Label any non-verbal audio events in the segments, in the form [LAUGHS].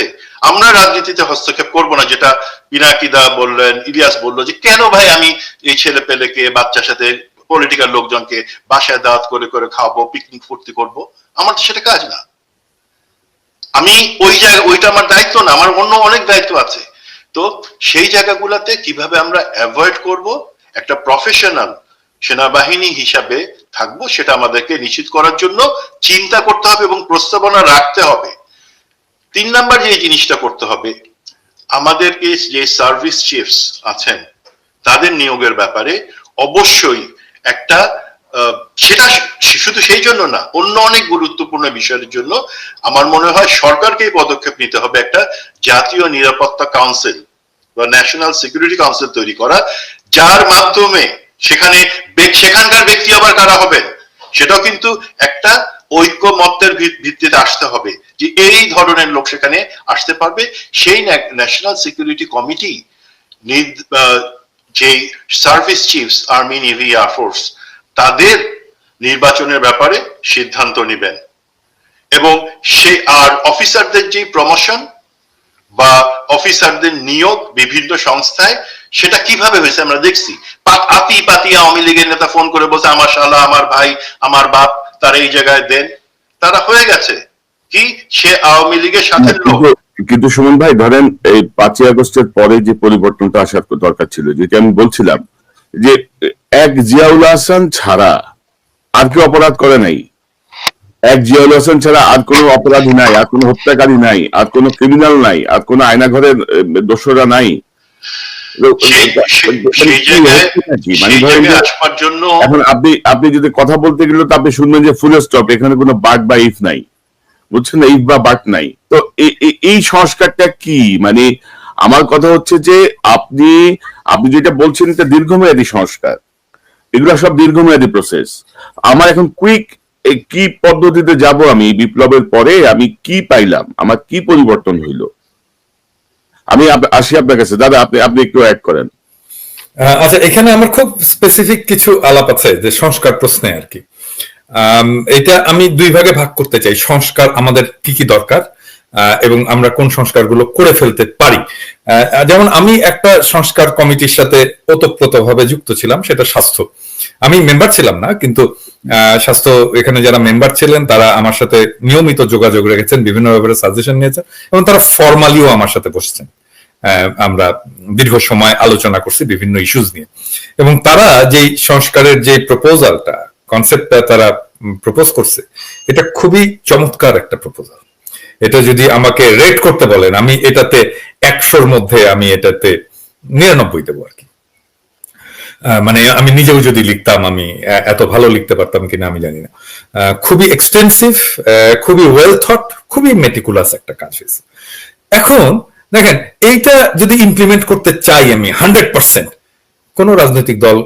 সাথে আমরা রাজনীতিতে হস্তক্ষেপ করব না, যেটা পিনাকিদা বললেন, ইলিয়াস বলল যে, কেন ভাই আমি এই ছেলে পেলেকে, বাচ্চার সাথে পলিটিক্যাল লোকজনকে বাসায় দাওয়াত করে করে খাওয়াবো পিকনিক ফুর্তি করব? আমার তো সেটা কাজ না। আমি ওই জায়গা ওইটা আমার দায়িত্ব না, আমার অন্য অনেক দায়িত্ব আছে। তো সেই জায়গাগুলোতে কীভাবে আমরা অ্যাভয়েড করব? একটা প্রফেশনাল সেনাবাহিনী হিসাবে থাকব, সেটা আমাদেরকে নিশ্চিত করার জন্য চিন্তা করতে হবে এবং প্রস্তাবনা রাখতে হবে। তিন নাম্বার যে জিনিসটা করতে হবে আমাদেরকে যে সার্ভিস চিফস আছেন, তাদের নিয়োগের ব্যাপারে অবশ্যই একটা সেটা শুধু সেই জন্য না, অন্য অনেক গুরুত্বপূর্ণ বিষয়ের জন্য আমার মনে হয় সরকারকে এই পদক্ষেপ নিতে হবে একটা জাতীয় নিরাপত্তা কাউন্সিল বা ন্যাশনাল সিকিউরিটি কাউন্সিল তৈরি করা, যার মাধ্যমে সেখানে সেখানকার ব্যক্তি আবার কারা হবেন, সেটাও কিন্তু একটা ঐক্যমত্যের ভিত্তিতে আসতে হবে। যে এই ধরনের লোক সেখানে আসতে পারবে। সেই ন্যাশনাল সিকিউরিটি কমিটি যে service chiefs army navy air force তাদের নির্বাচনের ব্যাপারে সিদ্ধান্ত নেবেন। এবং সে, আর অফিসারদের যে প্রমোশন বা অফিসারদের নিয়োগ বিভিন্ন সংস্থায়, সেটা কীভাবে হয়েছে আমরা দেখছি। আতি পাতি আওয়ামী লীগের নেতা ফোন করে বলছে, আমার শালা, আমার ভাই, আমার বাপ, তার এই জায়গায় দেন। তারা হয়ে গেছে। কি সে আওয়ামী লীগের সাথে লোক? কিন্তু- সুমন ভাই ধরেন এই পাঁচই আগস্টের পরে যে পরিবর্তনটা আসার দরকার ছিল যেটি আমি বলছিলাম যে এক জিয়াউল হাসান ছাড়া আর কেউ অপরাধ করে নাই। এক জিয়াউল হাসান ছাড়া আর কোনো অপরাধী নাই আর কোনো হত্যাকারী নাই আর কোনো ক্রিমিনাল নাই আর কোনো আয়নাঘরের আহ, দোষরা নাই? মানে এখন আপনি আপনি যদি কথা বলতে গেলে তো আপনি শুনবেন যে ফুল স্টপ এখানে কোনো বাট বা ইফ নাই। বুঝছেন? ইফ বা বাট নাই। তো এই সংস্কারটা কি? মানে আমার কথা হচ্ছে যে আপনি আপনি যেটা বলছেন এটা দীর্ঘমেয়াদী সংস্কার। এগুলো সব দীর্ঘমেয়াদী প্রসেস আমার এখন কুইক কি পদ্ধতিতে যাব আমি বিপ্লবের পরে? আমি কি পাইলাম? আমার কি পরিবর্তন হইল? আমি আসি আপনার কাছে। দাদা, আপনি আপনি একটু অ্যাড করেন। আচ্ছা এখানে আমার খুব স্পেসিফিক কিছু আলাপ আছে যে সংস্কার প্রশ্নে আর কি। এটা আমি দুই ভাগে ভাগ করতে চাই। সংস্কার আমাদের কি কি দরকার এবং আমরা কোন সংস্কারগুলো করে ফেলতে পারি। যেমন আমি একটা সংস্কার কমিটির সাথে ওতপ্রোতভাবে যুক্ত ছিলাম, সেটা স্বাস্থ্য। আমি মেম্বার ছিলাম না, কিন্তু স্বাস্থ্য, এখানে যারা মেম্বার ছিলেন, তারা আমার সাথে নিয়মিত যোগাযোগ রেখেছেন, বিভিন্ন ব্যাপারে সাজেশন নিয়েছেন, এবং তারা ফর্মালিও আমার সাথে বসছেন। আমরা দীর্ঘ সময় আলোচনা করছি বিভিন্ন ইস্যুজ নিয়ে। এবং তারা যেই সংস্কারের যে প্রপোজালটা কনসেপ্টটা তারা প্রপোজ করছে, এটা খুবই চমৎকার একটা প্রপোজাল এটা যদি আমাকে রেট করতে বলেন, আমি এটাতে একশোর মধ্যে আমি এটাতে নিরানব্বই দেবো আর কি। মানে আমি নিজেও যদি লিখতাম, আমি এত ভালো লিখতে পারতাম কিনা আমি জানি না। খুবই এক্সটেন্সিভ খুবই ওয়েল থট খুবই মেটিকুলাস একটা কাজ হয়েছে। এখন দেখেন, এইটা যদি ইমপ্লিমেন্ট করতে চাই আমি হান্ড্রেড পার্সেন্ট কোন রাজনৈতিক দল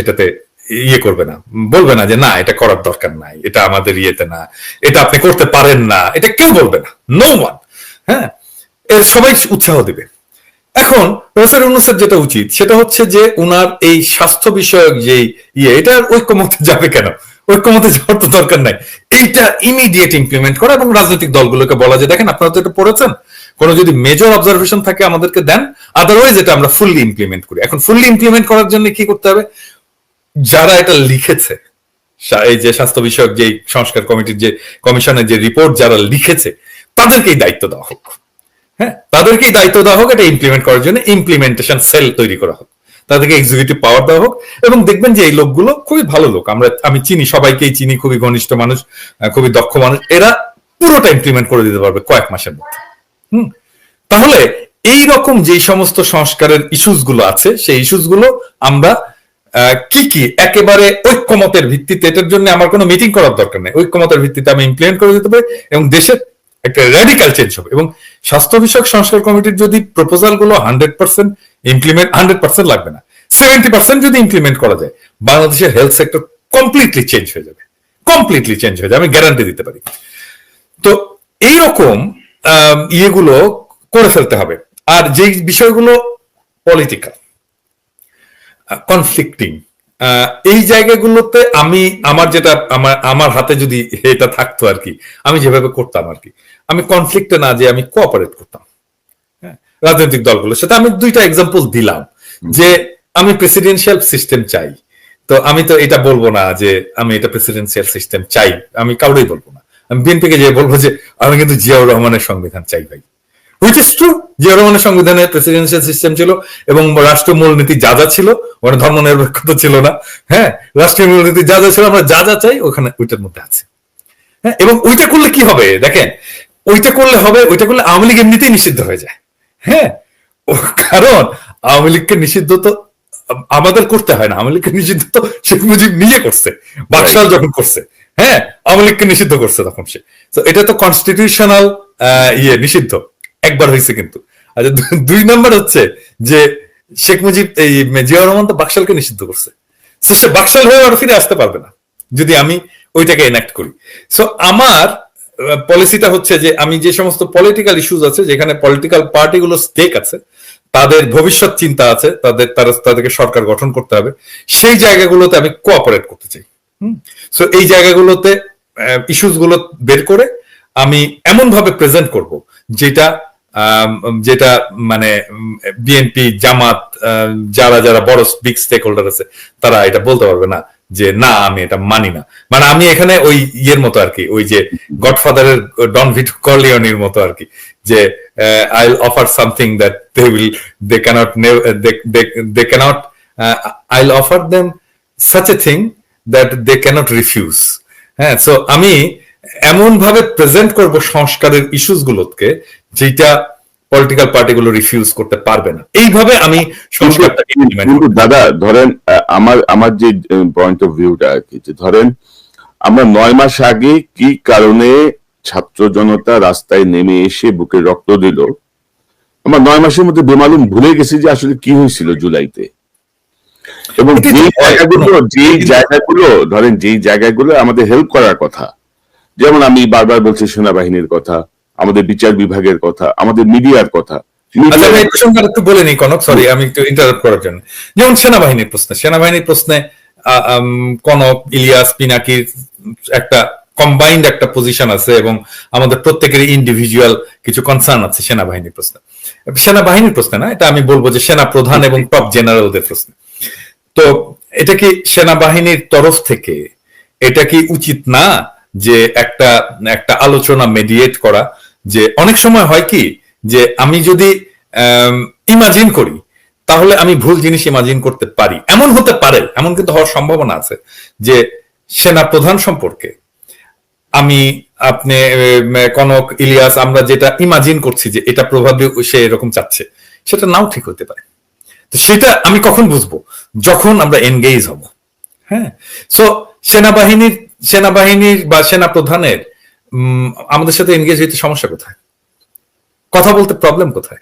এটাতে ইয়ে করবে না। বলবে না যে, না, এটা করার দরকার নাই, এটা আমাদের ইয়েতে না, এটা আপনি করতে পারেন না। এটা কেউ বলবে না। নো ওয়ান হ্যাঁ? সবাই উৎসাহ দিবে। এখন, প্রফেসর ইউনুসের যেটা উচিত, সেটা হচ্ছে যে, উনার এই স্বাস্থ্য বিষয়ক যে ইয়ে এটা ঐক্যমতে যাবে কেন? ঐক্যমতে যাওয়ার তো দরকার নাই। এইটা ইমিডিয়েট ইমপ্লিমেন্ট করা এবং রাজনৈতিক দলগুলোকে বলা যে, দেখেন, আপনারা তো এটা পড়েছেন। কোনো যদি মেজর অবজারভেশন থাকে আমাদেরকে দেন আদারওয়াইজ এটা আমরা ফুললি ইমপ্লিমেন্ট করি। এখন ফুললি ইমপ্লিমেন্ট করার জন্য কি করতে হবে? যারা এটা লিখেছে এই যে স্বাস্থ্য বিষয়ক যে সংস্কার কমিটির যে কমিশনের যে রিপোর্ট যারা লিখেছে, তাদেরকেই দায়িত্ব দেওয়া হোক। হ্যাঁ তাদেরকেই দায়িত্ব দেওয়া হোক, এটা ইমপ্লিমেন্ট করার জন্য ইমপ্লিমেন্টেশন সেল তৈরি করা হোক। তাদেরকে এক্সিকিউটিভ পাওয়ার দেওয়া হোক এবং দেখবেন যে এই লোকগুলো খুবই ভালো লোক। আমরা, আমি চিনি, সবাইকেই চিনি, খুবই ঘনিষ্ঠ মানুষ খুবই দক্ষ মানুষ। এরা পুরোটা ইমপ্লিমেন্ট করে দিতে পারবে কয়েক মাসের মধ্যে। হুম, তাহলে এই রকম যে সমস্ত সংস্কারের ইস্যুসগুলো আছে, সেই ইস্যুসগুলো আমরা কি কি একেবারে ঐক্যমতের ভিত্তিতে? এটার জন্য আমার কোনো মিটিং করার দরকার নেই। ঐক্যমতের ভিত্তিতে আমি ইমপ্লিমেন্ট করে দিতে পারি এবং দেশের একটা র্যাডিক্যাল চেঞ্জ হবে এবং স্বাস্থ্য বিষয়ক সংস্কার কমিটির যদি প্রপোজালগুলো hundred percent implement hundred percent লাগবে না। সেভেন্টি পার্সেন্ট যদি ইমপ্লিমেন্ট করা যায়, বাংলাদেশের হেলথ সেক্টর কমপ্লিটলি চেঞ্জ হয়ে যাবে। কমপ্লিটলি চেঞ্জ হয়ে যাবে। আমি গ্যারান্টি দিতে পারি। তো এইরকম ইয়েগুলো করে ফেলতে হবে। আর যে বিষয়গুলো পলিটিক্যাল কনফ্লিক্টিং এই জায়গাগুলোতে আমি আমার যেটা আমার আমার হাতে যদি এটা থাকতো আর কি আমি যেভাবে করতাম আর কি আমি কনফ্লিক্টে না যে আমি কোঅপারেট করতাম। হ্যাঁ, রাজনৈতিক দলগুলো সেটা আমি দুইটা এক্সাম্পল দিলাম যে আমি প্রেসিডেন্সিয়াল সিস্টেম চাই। তো আমি তো এটা বলব না যে আমি এটা প্রেসিডেন্সিয়াল সিস্টেম চাই আমি কাউরেই বলব না। আমি বিএনপিকে যে বলব যে আমি কিন্তু জিয়াউর রহমানের সংবিধান চাই ভাই। হুইচ ইস ট্রু জিয়া সংবিধানে প্রেসিডেন্সিয়াল সিস্টেম ছিল এবং রাষ্ট্র মূলনীতি যা যা ছিল, ওখানে ধর্ম নিরপেক্ষতা ছিল না। হ্যাঁ রাষ্ট্রীয় মূলনীতি যা যা ছিল, আমরা যা যা চাই, ওখানে ওইটার মধ্যে আছে। হ্যাঁ এবং ওইটা করলে কি হবে? দেখেন, ওইটা করলে হবে, ওইটা করলে আওয়ামী লীগ এমনিতেই নিষিদ্ধ হয়ে যায়। হ্যাঁ কারণ আওয়ামী লীগকে নিষিদ্ধ তো আমাদের করতে হয় না। আওয়ামী লীগকে নিষিদ্ধ তো শেখ মুজিব নিজে করছে, বাকশাল যখন করছে। হ্যাঁ আওয়ামী লীগকে নিষিদ্ধ করছে তখন সে। তো এটা তো কনস্টিটিউশনাল ইয়ে নিষিদ্ধ। একবার হয়েছে কিন্তু। আচ্ছা দুই নম্বর হচ্ছে যে শেখ মুজিব, এই জিয়াউর রহমান তো বাকশালকে নিষিদ্ধ করছে। সে বাকশাল হয়ে আর ফিরে আসতে পারবে না, যদি আমি ওইটাকে এনাক্ট করি। সো আমার পলিসিটা হচ্ছে যে আমি যে সমস্ত পলিটিক্যাল ইস্যুজ আছে, যেখানে পলিটিক্যাল পার্টিগুলো স্টেক আছে, তাদের ভবিষ্যৎ চিন্তা আছে, তাদের, তারা, তাদেরকে সরকার গঠন করতে হবে, সেই জায়গাগুলোতে আমি কোঅপারেট করতে চাই। সো এই জায়গাগুলোতে ইস্যুসগুলো বের করে আমি এমন ভাবে প্রেজেন্ট করব, যেটা যেটা মানে বিএনপি জামাত যারা যারা বড় বিগ স্টেক হোল্ডার আছে, তারা এটা বলতে পারবে না যে, না, আমি এটা মানি না। মানে আমি এখানে ওই ইয়ের মতো আর কি, ওই যে গডফাদারের ডন ভিটো কর্লিয়নির মতো আর কি, যে I offer something that they will they cannot they cannot I offer them such a thing that they cannot refuse হ্যাঁ সো আমি এমন ভাবে প্রেজেন্ট করব সংস্কারের ইস্যুস গুলোকে যেটা পলিটিক্যাল পার্টিগুলো রিফিউজ করতে পারবে না। এইভাবে আমি সংস্কারটা কিন্তু দাদা ধরেন আমার আমার যে পয়েন্ট অফ ভিউটা আর কি যে ধরেন আমরা নয় মাস আগে কি কারণে ছাত্র জনতা রাস্তায় নেমে এসে বুকে রক্ত দিল? আমরা নয় মাসের মধ্যে বেমালুম ভুলে গেছি যে আসলে কি হয়েছিল জুলাইতে। এবং যে জায়গাগুলো যেই জায়গাগুলো ধরেন যেই জায়গাগুলো আমাদের হেল্প করার কথা যেমন আমি বারবার বলছি সেনাবাহিনীর কথা আমাদের বিচার বিভাগের কথা আমাদের মিডিয়ার কথা। আচ্ছা একটু বলে নিই কনক সরি আমি একটু ইন্টারাপ্ট করার জন্য। যেমন সেনাবাহিনীর প্রশ্নে সেনাবাহিনীর প্রশ্নে কনক ইলিয়াস পিনাকির একটা কম্বাইন্ড একটা পজিশন আছে এবং আমাদের প্রত্যেকেরই ইন্ডিভিজুয়াল কিছু কনসার্ন আছে সেনাবাহিনীর প্রশ্নে। সেনাবাহিনীর প্রশ্নে না এটা আমি বলব যে সেনা প্রধান এবং টপ জেনারেলদের প্রশ্নে। তো এটা কি সেনাবাহিনীর তরফ থেকে এটা কি উচিত না যে একটা একটা আলোচনা মেডিয়েট করা? যে অনেক সময় হয় কি, যে আমি যদি ইমাজিন করি, তাহলে আমি ভুল জিনিস ইমাজিন করতে পারি। এমন হতে পারে, এমন কিন্তু হওয়ার সম্ভাবনা আছে যে সেনা প্রধান সম্পর্কে আমি, আপনি কনক, ইলিয়াস, আমরা যেটা ইমাজিন করছি যে এটা প্রভাবে সে এরকম চাচ্ছে, সেটা নাও ঠিক হতে পারে। তো সেটা আমি কখন বুঝব? যখন আমরা এনগেজ হব। হ্যাঁ? সো সেনাবাহিনীর সেনাবাহিনীর বা সেনা প্রধানের আমাদের সাথে এনগেজ হইতে সমস্যা কোথায়? কথা বলতে প্রবলেম কোথায়?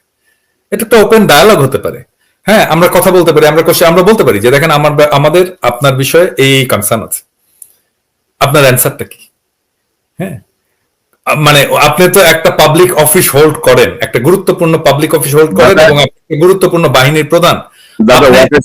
এটা একটা ওপেন ডায়ালগ হতে পারে। হ্যাঁ আমরা কথা বলতে পারি আমরা আমরা বলতে পারি যে দেখেন আমার আমাদের আপনার বিষয়ে এই কনসার্ন আছে। আপনার অ্যান্সারটা কি? হ্যাঁ? মানে আপনি তো একটা পাবলিক অফিস হোল্ড করেন একটা গুরুত্বপূর্ণ পাবলিক অফিস হোল্ড করেন এবং গুরুত্বপূর্ণ বাহিনীর প্রধান।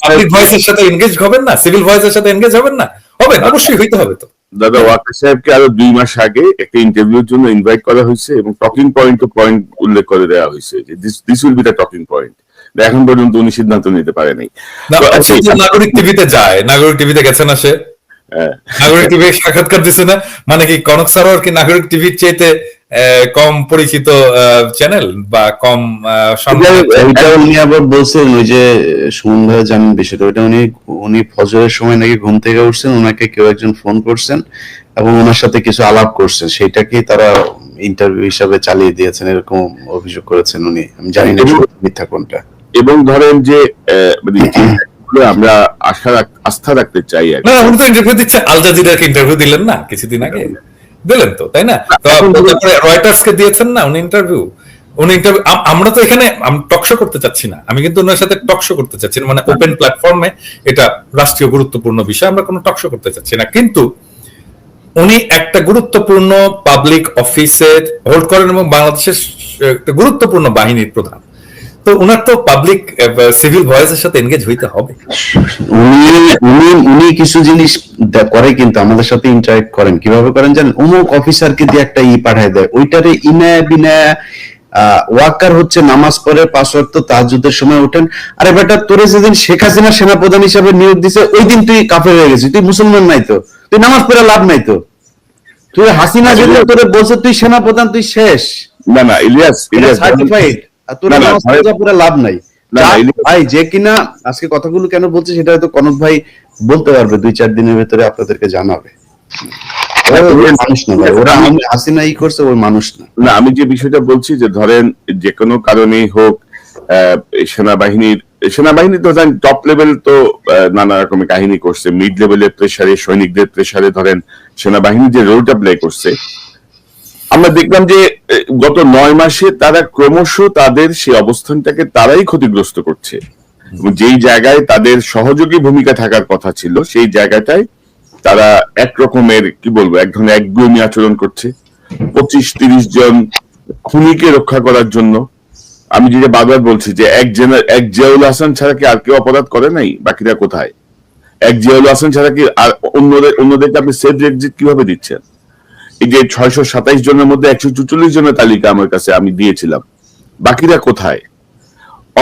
পাবলিক ভয়েসের সাথে এনগেজ হবেন না? সিভিল ভয়েসের সাথে এনগেজ হবেন না? হবেন অবশ্যই হইতে হবে তো। দাদা ওয়াকার সাহেবকে আরও দুই মাস আগে একটা ইন্টারভিউর জন্য ইনভাইট করা হয়েছে এবং টকিং পয়েন্ট টু পয়েন্ট উল্লেখ করে দেওয়া হয়েছে যে this will be the talking point এখন পর্যন্ত উনি সিদ্ধান্ত নিতে পারেনি। নাই নাগরিক টিভিতে যায় নাগরিক টিভিতে গেছে না সে? হ্যাঁ। নাগরিক টিভি সাক্ষাৎকার দিছে না? মানে কি কনক সারোয়ার কি নাগরিক টিভির চাইতে কম পরিচিত চ্যানেল বা কম আবার বলছেন ওই যে সুমন ভাই জানেন বিষয়টা ওইটা উনি উনি ফজরের সময় নাকি ঘুম থেকে উঠছেন ওনাকে কেউ একজন ফোন করছেন এবং ওনার সাথে কিছু আলাপ করছেন। সেটাকেই তারা ইন্টারভিউ হিসাবে চালিয়ে দিয়েছেন এরকম অভিযোগ করেছেন উনি। আমি জানি না এবং- মিথ্যা কোনটা। এবং ধরেন যে আহ, মানে [CLEARS THROAT] আমরা আশা আস্থা রাখতে চাই না উনি তো ইন্টারভিউ দিচ্ছে আল জাজিরাকে ইন্টারভিউ দিলেন না কিছুদিন আগে। দিলেন তো তাই না? রয়টার্স কে দিয়েছেন না উনি ইন্টারভিউ উনি ইন্টারভিউ আমরা তো এখানে টকশো করতে চাচ্ছি না। আমি কিন্তু ওনার সাথে টকশো করতে চাচ্ছি না মানে ওপেন প্ল্যাটফর্মে এটা রাষ্ট্রীয় গুরুত্বপূর্ণ বিষয় আমরা কোনো টকশো করতে চাচ্ছি না। কিন্তু উনি একটা গুরুত্বপূর্ণ পাবলিক অফিসের হোল্ড করেন এবং বাংলাদেশের একটা গুরুত্বপূর্ণ বাহিনীর প্রধান। তো ওনার তো পাবলিক সিভিল ভয়েসের সাথে এনগেজ হইতে হবে। উনি উনি উনি কিছু জিনিস করে কিন্তু আমাদের সাথে ইন্টারেক্ট করেন। কীভাবে করেন জানেন? অমুক অফিসারকে দিয়ে একটা ই পাঠায় দেয়। ওইটারে ইনায়া বিনায়া ওয়াকার হচ্ছে নামাজ পড়ে পাঁচ ওয়াক্ত তাহাজ্জুদের সময় ওঠেন। আরে বেটা তোরে যেদিন শেখ হাসিনা সেনাপ্রধান হিসাবে নিয়োগ দিছে ওই দিন তুই কাফের হয়ে গেছিস। তুই মুসলমান নাই তো? তুই নামাজ পড়ে লাভ নাই তো? তুই হাসিনা যেদিন তোরে বলছে তুই সেনাপ্রধান তুই শেষ। না না ইলিয়াস ইলিয়াস সার্টিফাইড আর তোর পুরো লাভ নাই। ভাই যে কিনা আজকে কথাগুলো কেন বলছে সেটা হয়তো কনক ভাই বলতে পারবে দুই চার দিনের ভেতরে আপনাদেরকে জানাবে। মানুষ না ভাই ওরা আমি হাসিনা ই করছে ওই মানুষ না। না আমি যে বিষয়টা বলছি যে ধরেন যে কোনো কারণেই হোক সেনাবাহিনীর সেনাবাহিনী তো জানেন টপ লেভেল তো নানা রকমের কাহিনী করছে মিড লেভেলের প্রেসারে সৈনিকদের প্রেসারে ধরেন সেনাবাহিনী যে রোলটা প্লে করছে আমরা দেখলাম যে গত নয় মাসে তারা ক্রমশ তাদের সেই অবস্থানটাকে তারাই ক্ষতিগ্রস্ত করছে। যেই জায়গায় তাদের সহযোগী ভূমিকা থাকার কথা ছিল, সেই জায়গাটায় তারা এক রকমের কি বলব, এক ধরনের একগুমি আচরণ করছে। পঁচিশ, তিরিশ জন খুনিকে রক্ষা করার জন্য। আমি যেটা বারবার বলছি যে, এক জেনার এক জিয়াউল হাসান ছাড়া কি আর কেউ অপরাধ করে নাই? বাকিরা কোথায়? এক জিয়াউল হাসান ছাড়া কি আর অন্যদের, অন্যদেরকে আপনি সেফ এক্সিট কীভাবে দিচ্ছেন? এই যে ছয়শো সাতাইশ জনের মধ্যে একশো চুচল্লিশ জনের তালিকা আমার কাছে আমি দিয়েছিলাম। বাকিরা কোথায়?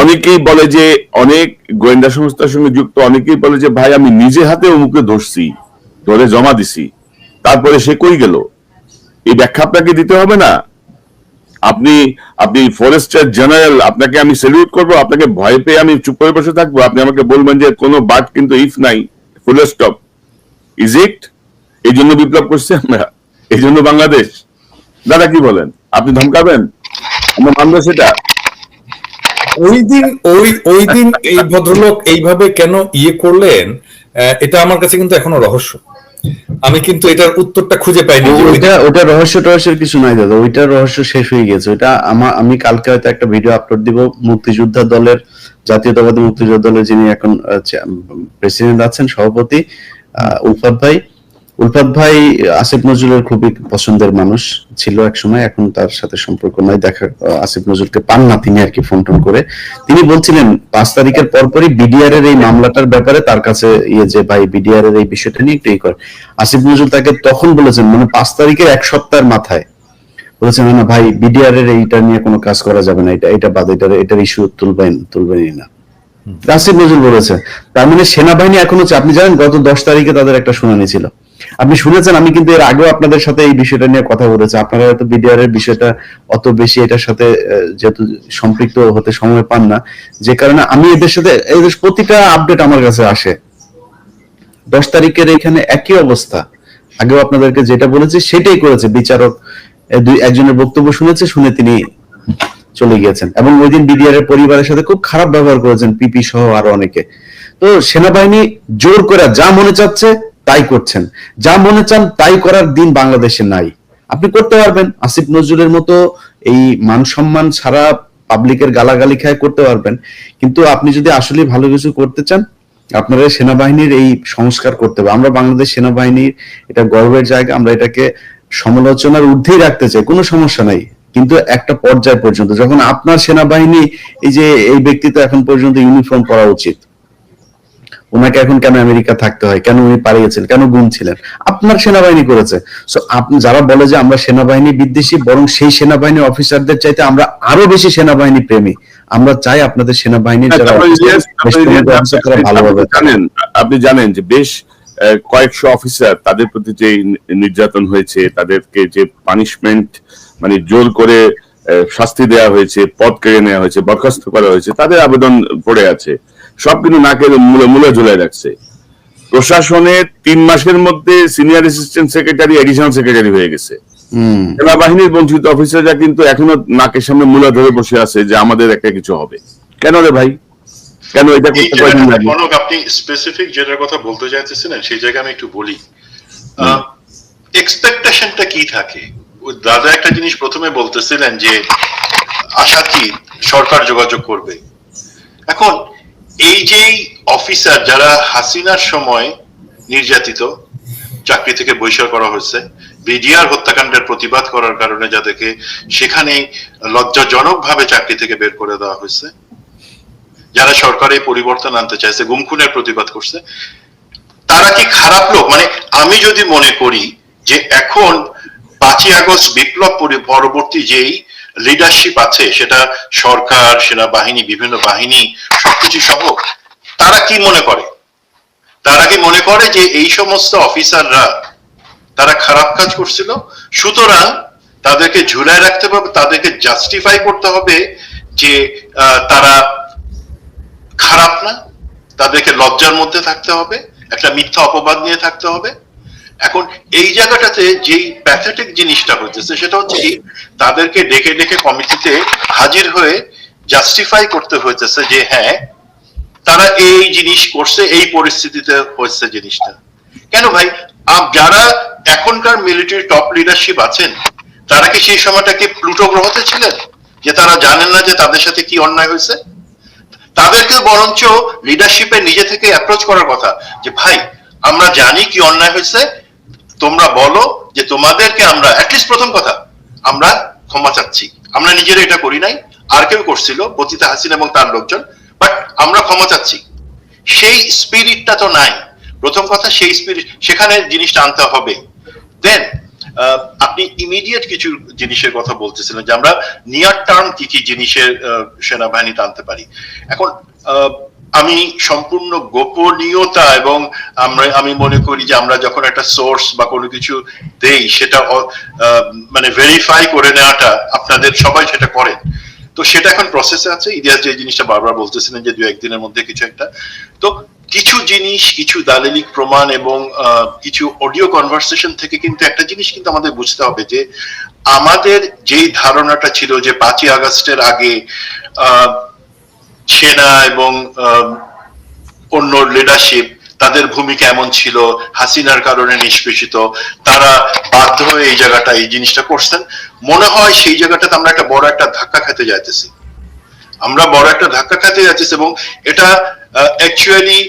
অনেকেই বলে যে, অনেক গোয়েন্দা সংস্থার সঙ্গে যুক্ত, অনেকেই বলে যে, ভাই, আমি নিজে হাতে অমুকে ধরছি, ধরে জমা দিছি, তারপরে সে কই গেল? এই ব্যাখ্যা আপনাকে দিতে হবে না। আপনি আপনি ফরেস্টার জেনারেল, আপনাকে আমি স্যালিউট করব, আপনাকে ভয় পেয়ে আমি চুপ করে বসে থাকব। আপনি আমাকে বলবেন যে, কোনো বাট কিন্তু ইফ নাই ফুল স্টপ ইজ ইট এই জন্য বিপ্লব করছি আমরা। এই জন্য বাংলাদেশ। দাদা কি বলেন? আপনি ধমকাবেন? আমরা মানবো সেটা? ওই দিন ওই ওই দিন এই ভদ্রলোক এইভাবে কেন ইয়ে করলেন এটা আমার কাছে কিন্তু এখনও রহস্য। আমি কিন্তু এটার উত্তরটা খুঁজে পাইনি ওইটা ওটা রহস্য টহস্যের কিছু নাই দাদা ওইটা রহস্য শেষ হয়ে গেছে। ওইটা আমার আমি কালকে হয়তো একটা ভিডিও আপলোড দিব মুক্তিযোদ্ধা দলের জাতীয়তাবাদী মুক্তিযোদ্ধা দলের যিনি এখন প্রেসিডেন্ট আছেন সভাপতি আহ, উলফাত ভাই। উলফাত ভাই আসিফ নজরুলের খুবই পছন্দের মানুষ ছিল এক সময় এখন তার সাথে সম্পর্ক নাই। দেখা আসিফ নজরুলকে পান না তিনি আর কি ফোন টোন করে। তিনি বলছিলেন পাঁচ তারিখের পরপরই বিডিআর এর এই মামলাটার ব্যাপারে তার কাছে ইয়ে যে ভাই বিডিআর এর এই বিষয়টা নিয়ে একটু ই কর। আসিফ নজরুল তাকে তখন বলেছেন মানে পাঁচ তারিখের এক সপ্তাহের মাথায়। বলেছেন না ভাই বিডিআর এর এইটা নিয়ে কোনো কাজ করা যাবে না। এটা এটা বাদ এটার এটার ইস্যু তুলবেন তুলবেনই না। আসিফ নজরুল বলেছে তার মানে সেনাবাহিনী এখনও আপনি জানেন গত দশ তারিখে তাদের একটা শুনানি ছিল। আপনি শুনেছেন, আমি কিন্তু এর আগেও আপনাদের সাথে এই বিষয়টা নিয়ে কথা বলেছি। আপনারা হয়তো বিডিআর এর বিষয়টা অত বেশি এটার সাথে যেহেতু সম্পৃক্ত হতে সময় পান না। যে কারণে আমি এদের সাথে এদের প্রতিটা আপডেট আমার কাছে আসে। দশ তারিখের এখানে একই অবস্থা। আগেও আপনাদেরকে যেটা বলেছি, সেটাই করেছে বিচারক। দুই, একজনের বক্তব্য শুনেছে, শুনে তিনি চলে গিয়েছেন। এবং ওই দিন বিডিআর এর পরিবারের সাথে খুব খারাপ ব্যবহার করেছেন, পিপি সহ আরও অনেকে। তো সেনাবাহিনী জোর করে যা মনে চাচ্ছে তাই করছেন। যা মনে চান তাই করার দিন বাংলাদেশে নাই। আপনি করতে পারবেন। আসিফ নজরুলের মতো এই মান সম্মান ছাড়া পাবলিকের গালাগালি খায় করতে পারবেন। কিন্তু আপনি যদি আসলে ভালো কিছু করতে চান, আপনারা সেনাবাহিনীর এই সংস্কার করতে হবে। আমরা বাংলাদেশ সেনাবাহিনীর এটা গর্বের জায়গা। আমরা এটাকে সমালোচনার ঊর্ধ্বেই রাখতে চাই। কোনো সমস্যা নাই। কিন্তু একটা পর্যায় পর্যন্ত যখন আপনার সেনাবাহিনী এই যে এই ব্যক্তি তো এখন পর্যন্ত ইউনিফর্ম পরা উচিত ওনাকে এখন কেন আমেরিকা থাকতে হয়? কেন উনি পালিয়েছেন? কেন গুম ছিলেন আপনার সেনাবাহিনী করেছে। সো আপনি যারা বলে যে আমরা সেনাবাহিনী বিদ্বেষী বরং সেই সেনাবাহিনী অফিসারদের চাইতে আমরা আরও বেশি সেনাবাহিনী প্রেমী আমরা চাই আপনাদের সেনাবাহিনীর যারা আপনি- ভালোভাবে জানেন আপনি জানেন যে বেশ কয়েকশো অফিসার তাদের প্রতি যে নির্যাতন হয়েছে তাদেরকে যে পানিশমেন্ট মানে জোর করে শাস্তি দেওয়া হয়েছে পদ কেড়ে নেওয়া হয়েছে বরখাস্ত করা হয়েছে তাদের আবেদন পড়ে আছে। সব কিন্তু নাকের মূলে মূলে ঝুলে রাখছে প্রশাসনে তিন মাসের মধ্যে senior assistant secretary additional secretary হয়ে গেছে। হম। সেনাবাহিনীর বঞ্চিত অফিসাররা কিন্তু এখনও নাকের সামনে মূলা ধরে বসে আছে যে আমাদের একটা কিছু হবে। কেন রে ভাই? কেন এটা করতে আপনি স্পেসিফিক যেটার কথা বলতে চাইতেছিলেন সেই জায়গায় আমি একটু বলি। এক্সপেকটেশনটা কি থাকে? ওই দাদা একটা জিনিস প্রথমে বলতেছিলেন যে আশা কি সরকার যোগাযোগ করবে। এখন এই যেই অফিসার যারা হাসিনার সময় নির্যাতিত, চাকরি থেকে বহিষ্কার করা হয়েছে, বিডিআর হত্যাকাণ্ডের প্রতিবাদ করার কারণে যাদেরকে সেখানেই লজ্জাজনক ভাবে চাকরি থেকে বের করে দেওয়া হয়েছে, যারা সরকারে পরিবর্তন আনতে চাইছে গুম খুনের প্রতিবাদ করছে, তারা কি খারাপ লোক? মানে আমি যদি মনে করি যে এখন পাঁচই আগস্ট বিপ্লব পরি- পরবর্তী যেই লিডারশিপ আছে, সেটা সরকার, সেনাবাহিনী, বিভিন্ন বাহিনী, সবকিছু সহ, তারা কি মনে করে? তারা কি মনে করে যে এই সমস্ত অফিসাররা, তারা খারাপ কাজ করছিল? সুতরাং তাদেরকে ঝুলায় রাখতে হবে, তাদেরকে জাস্টিফাই করতে হবে যে তারা খারাপ না, তাদেরকে লজ্জার মধ্যে থাকতে হবে, একটা মিথ্যা অপবাদ নিয়ে থাকতে হবে। এখন এই জায়গাটাতে যেই প্যাথেটিক জিনিসটা হচ্ছে সেটা হচ্ছে কি, তাদেরকে ডেকে ডেকে কমিটিতে হাজির হয়ে জাস্টিফাই করতে হয়েছে যে হ্যাঁ তারা এই জিনিস করছে, এই পরিস্থিতিতে হয়েছে জিনিসটা। কেন ভাই? যারা এখনকার মিলিটারি টপ লিডারশিপ আছেন, তারা কি সেই সময়টাকে প্লুটো গ্রহতে ছিলেন? যে তারা জানেন না যে তাদের সাথে কি অন্যায় হয়েছে? তাদেরকে বরঞ্চ লিডারশিপে নিজে থেকে অ্যাপ্রোচ করার কথা, যে ভাই, আমরা জানি কি অন্যায় হয়েছে তোমরা বলো যে তোমাদেরকে আমরা অ্যাটলিস্ট প্রথম কথা, আমরা ক্ষমা চাচ্ছি। আমরা নিজেরা এটা করি নাই। আর কেউ করছিল, পতিতা হাসিনা এবং তার লোকজন বাট আমরা ক্ষমা চাচ্ছি। সেই স্পিরিটটা তো নাই। প্রথম কথা, সেই স্পিরিট সেখানে জিনিসটা আনতে হবে। দেন আপনি ইমিডিয়েট কিছু জিনিসের কথা বলতেছিলেন যে আমরা নিয়ার টার্ম কি কি জিনিসের সেনাবাহিনীতে আনতে পারি। এখন আমি সম্পূর্ণ গোপনীয়তা এবং আমরা আমি মনে করি যে আমরা যখন একটা সোর্স বা কোনো কিছু দেই সেটা মানে ভেরিফাই করে নেওয়াটা আপনাদের সবাই সেটা করেন। তো সেটা এখন প্রসেসে আছে। ইতিহাস যে জিনিসটা বারবার বলতেছিলেন যে দু একদিনের মধ্যে কিছু একটা। তো কিছু জিনিস কিছু দালিলিক প্রমাণ এবং কিছু অডিও কনভারসেশন থেকে কিন্তু একটা জিনিস কিন্তু আমাদের বুঝতে হবে যে আমাদের যেই ধারণাটা ছিল যে পাঁচই আগস্টের আগে আহ, সেনা এবং অন্য লিডারশিপ তাদের ভূমিকা এমন ছিল, হাসিনার কারণে নিষ্পেষিত, তারা বাধ্য হয়ে এই জায়গাটা, এই জিনিসটা করছেন। মনে হয় সেই জায়গাটাতে আমরা একটা বড় একটা ধাক্কা খেতে যাইতেছি। আমরা বড় একটা ধাক্কা খেতে যাচ্ছি এবং এটা অ্যাকচুয়ালি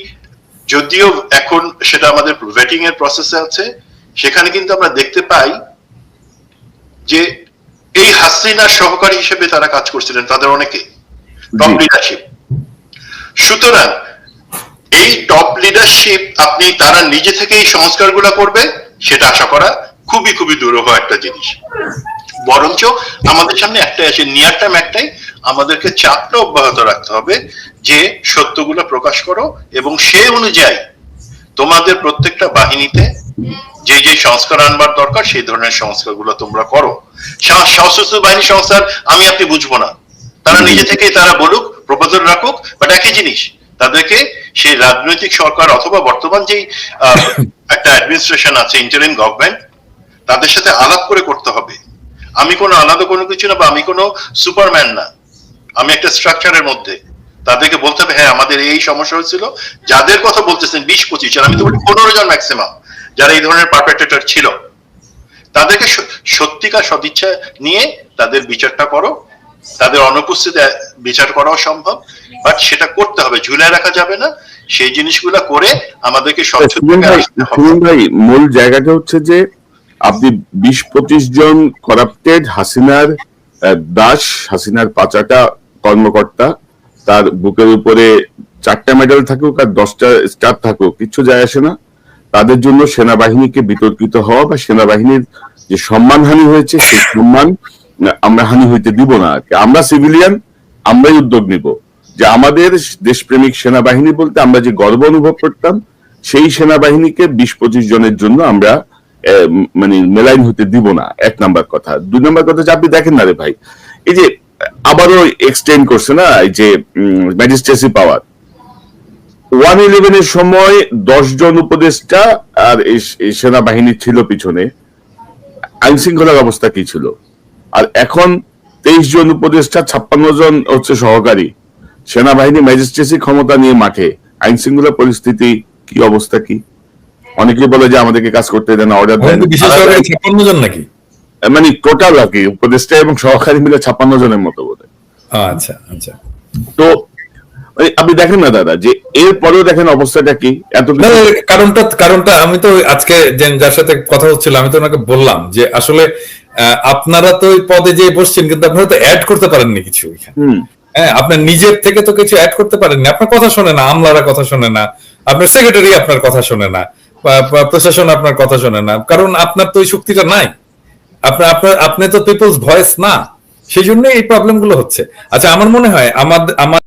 যদিও এখন সেটা আমাদের ভেটিং এর প্রসেসে আছে, সেখানে কিন্তু আমরা দেখতে পাই যে এই হাসিনার সহকারী হিসেবে তারা কাজ করছিলেন, তাদের অনেকে। টপ। লিডারশিপ সুতরাং এই টপ লিডারশিপ আপনি তারা নিজে থেকে এই সংস্কারগুলো করবে সেটা আশা করা খুবই খুবই দুরূহ একটা জিনিস। বরঞ্চ আমাদের সামনে একটাই আছে নিয়ার টাইম একটাই আমাদেরকে চাপটা অব্যাহত রাখতে হবে যে সত্যগুলো প্রকাশ করো এবং সে অনুযায়ী তোমাদের প্রত্যেকটা বাহিনীতে যে যে সংস্কার আনবার দরকার সেই ধরনের সংস্কারগুলো তোমরা করো। সশস্ত্র বাহিনী সংস্কার আমি আপনি বুঝব না। তারা নিজে থেকেই তারা বলুক প্রপোজাল রাখুক বাট একই জিনিস তাদেরকে সেই রাজনৈতিক সরকার অথবা বর্তমান যেই [LAUGHS] একটা অ্যাডমিনিস্ট্রেশন আছে ইন্টারিম গভর্নমেন্ট তাদের সাথে আলাপ করে করতে হবে। আমি কোনো আলাদা কোনো কিছু না বা আমি কোনো সুপারম্যান না। আমি একটা স্ট্রাকচারের মধ্যে। তাদেরকে বলতে হবে হ্যাঁ আমাদের এই সমস্যা হয়েছিল। যাদের কথা বলতেছেন বিশ পঁচিশ জন আমি তো বলি পনেরো জন ম্যাক্সিমাম যারা এই ধরনের পারপেট্রেটর ছিল। তাদেরকে সত্যিকার সদিচ্ছা নিয়ে তাদের বিচারটা করো। তাদের অনুপস্থিতি বিচার করাও সম্ভব বাট সেটা করতে হবে ঝুলে রাখা যাবে না। সেই জিনিসগুলো করে আমাদেরকে ভাই মূল জায়গাটা হচ্ছে যে আপনি বিশ পঁচিশ জন করাপ্টেড হাসিনার দাস হাসিনার পাচাটা কর্মকর্তা তার বুকের উপরে চারটা মেডেল থাকুক আর দশটা স্টার থাকুক কিচ্ছু যায় আসে না। তাদের জন্য সেনাবাহিনীকে বিতর্কিত হওয়া বা সেনাবাহিনীর যে সম্মানহানি হয়েছে সেই সম্মান আমরা হানি হইতে দিব না। আমরা সিভিলিয়ান আমরাই উদ্যোগ নিব। যে আমাদের দেশপ্রেমিক সেনাবাহিনী বলতে আমরা যে গর্ব অনুভব করতাম, সেই সেনাবাহিনীকে বিশ পঁচিশ জনের জন্য আমরা মানে মেলাইন হতে দিব না, এক নাম্বার কথা। দুই নাম্বার কথা আপনি দেখেন না রে ভাই, এই যে আবারও এক্সটেন্ড করছে না, এই যে ম্যাজিস্ট্রেসি পাওয়ার ওয়ান ইলেভেনের সময় দশ জন উপদেষ্টা আর সেনাবাহিনী ছিল পিছনে। আইন শৃঙ্খলার অবস্থা কি ছিল? আর এখন তেইশ জন উপদেষ্টা ছাপ্পান্ন জন হচ্ছে সহকারী। সেনাবাহিনী ম্যাজিস্ট্রেসি ক্ষমতা নিয়ে মাঠে। আইন শৃঙ্খলা পরিস্থিতি কি অবস্থা কি? অনেকে বলে যে আমাদেরকে কাজ করতে দেন অর্ডার দেন ছাপ্পান্ন জন নাকি? মানে টোটাল আর কি উপদেষ্টা এবং সহকারী মিলে ছাপ্পান্ন জনের মতো বোধ আচ্ছা আচ্ছা। তো আপনি দেখেন না দাদা যে এরপরেও দেখেন অবস্থাটা কি? এত কারণটা কারণটা আমি তো আজকে যার সাথে কথা হচ্ছিল আমি তো ওনাকে বললাম যে আসলে আপনারা তো ওই পদে যে বসছেন কিন্তু আপনারা তো অ্যাড করতে পারেননি কিছু। হ্যাঁ আপনার নিজের থেকে তো কিছু অ্যাড করতে পারেননি। আপনার কথা শোনে না আমলারা কথা শোনে না আপনার সেক্রেটারি আপনার কথা শোনে না প্রশাসন আপনার কথা শোনে না। কারণ আপনার তো ওই শক্তিটা নাই। আপনার আপনার আপনি তো পিপলস ভয়েস না। সেই জন্য এই প্রবলেমগুলো হচ্ছে। আচ্ছা আমার মনে হয় আমাদের আমার